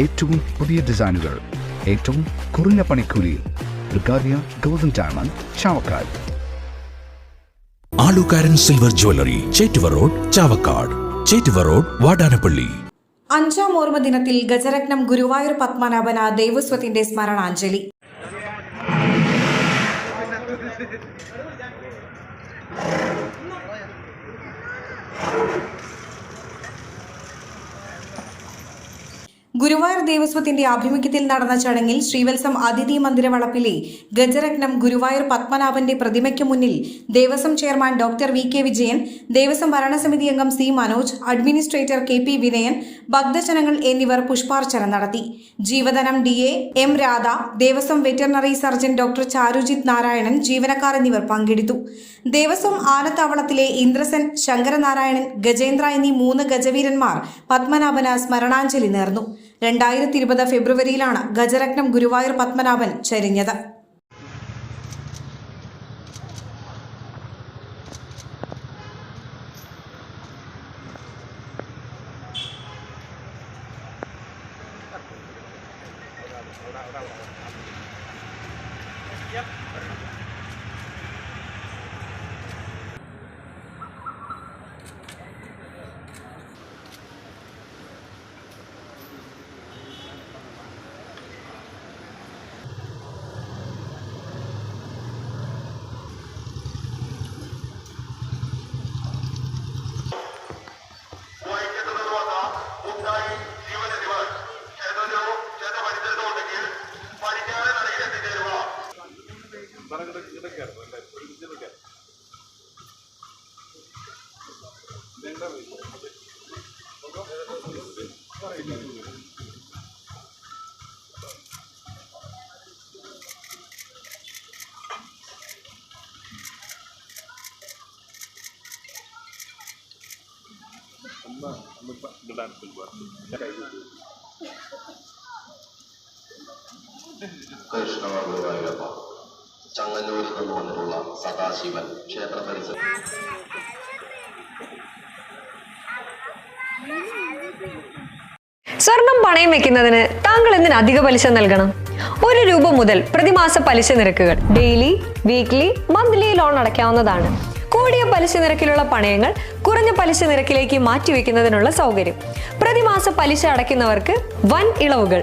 ഏറ്റവും പുതിയ ഡിസൈനുകൾ ഏറ്റവും കുറഞ്ഞ പണിക്കൂലിയിൽ ബ്രിഗാദിയ golden diamond Chavakkad. Alookkaran silver jewellery Chettuva road Chavakkad. Chettuva road Vadanappally. അഞ്ചാം ഓർമ്മ ദിനത്തിൽ ഗജരത്നം ഗുരുവായൂർ പത്മനാഭന ദേവസ്വത്തിന്റെ സ്മരണാഞ്ജലി. ഗുരുവായൂർ ദേവസ്വത്തിന്റെ ആഭിമുഖ്യത്തിൽ നടന്ന ചടങ്ങിൽ ശ്രീവത്സം അതിഥി മന്ദിരവളപ്പിലെ ഗജരത്നം ഗുരുവായൂർ പത്മനാഭന്റെ പ്രതിമയ്ക്ക് മുന്നിൽ Devaswom chairman doctor V K Vijayan Devaswom ഭരണസമിതി അംഗം C Manoj administrator K P Vinayan ഭക്തജനങ്ങൾ എന്നിവർ പുഷ്പാർച്ചന നടത്തി. ജീവധനം D A M Radha Devaswom veterinary surgeon doctor Charujith Narayanan ജീവനക്കാർ എന്നിവർ പങ്കെടുത്തു. ദേവസ്വം ആനത്താവളത്തിലെ ഇന്ദ്രസൻ ശങ്കരനാരായണൻ ഗജേന്ദ്ര എന്നീ മൂന്ന് ഗജവീരന്മാർ പത്മനാഭന് സ്മരണാഞ്ജലി നേർന്നു. രണ്ടായിരത്തി ഇരുപത് ഫെബ്രുവരിയിലാണ് ഗജരത്നം ഗുരുവായൂർ പത്മനാഭൻ ചരിഞ്ഞത്. വൈകിട്ട് കൃഷ്ണഗുരുവായൂരപ്പ ചങ്ങന്നൂരിൽ നിന്ന് വന്നിട്ടുള്ള സദാശിവൻ ക്ഷേത്ര പരിസരം സ്വർണം പണയം വെക്കുന്നതിന് താങ്കൾ എന്തിന് അധിക പലിശ നൽകണം? ഒരു രൂപ മുതൽ പ്രതിമാസ പലിശ നിരക്കുകൾ ഡെയിലി വീക്ക്ലി മന്ത്ലി ലോൺ അടയ്ക്കാവുന്നതാണ്. കൂടിയ പലിശ നിരക്കിലുള്ള പണയങ്ങൾ കുറഞ്ഞ പലിശ നിരക്കിലേക്ക് മാറ്റിവെക്കുന്നതിനുള്ള സൗകര്യം. പ്രതിമാസ പലിശ അടയ്ക്കുന്നവർക്ക് വൻ ഇളവുകൾ